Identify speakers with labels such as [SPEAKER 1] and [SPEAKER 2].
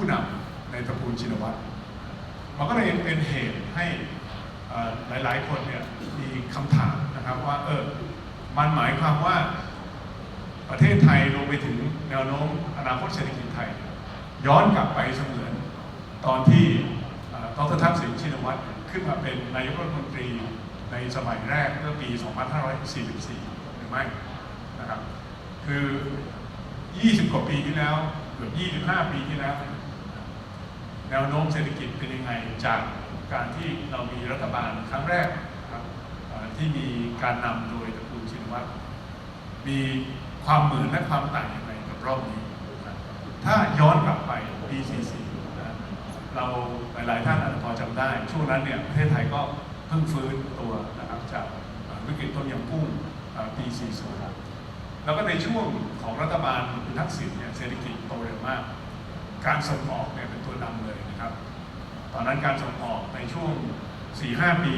[SPEAKER 1] ผู้นำในตระกูลชินวัตรมันก็เลยเป็นเหตุให้หลายๆ คนเนี่ยมีคำถามนะครับว่าเออมันหมายความว่าประเทศไทยรวมไปถึงแนวโน้มอนาคตเศรษฐกิจไทย ย้อนกลับไปเสมือนตอนที่เอ่อดรทักษิณชินวัตรขึ้นมาเป็นนายกรัฐมนตรีในสมัยแรกเมื่อปี 2544 หรือไม่นะครับคือ 20 กว่าปีที่แล้ว เกือบ 25 ปีที่แล้ว แนวโน้มเศรษฐกิจเป็นยังไงจากการที่เรามีรัฐบาลครั้งแรกครับที่มีการนำโดยตระกูลชินวัตรมีความเหมือนและความต่างยังไงกับรอบนี้ ถ้าย้อนกลับไปปี 44 เราหลายๆท่านอาจจะพอจำได้ ช่วงนั้นเนี่ยประเทศไทยก็เพิ่งฟื้นตัวนะครับจากวิกฤตต้มยำกุ้งเอ่อปี 40 แล้วก็ในช่วงของรัฐบาลคุณทักษิณเนี่ยเศรษฐกิจโตเร็วมาก การส่งออกเนี่ยเป็นตัวนำเลยนะครับ ตอนนั้นการส่งออกในช่วง 4-5 ปี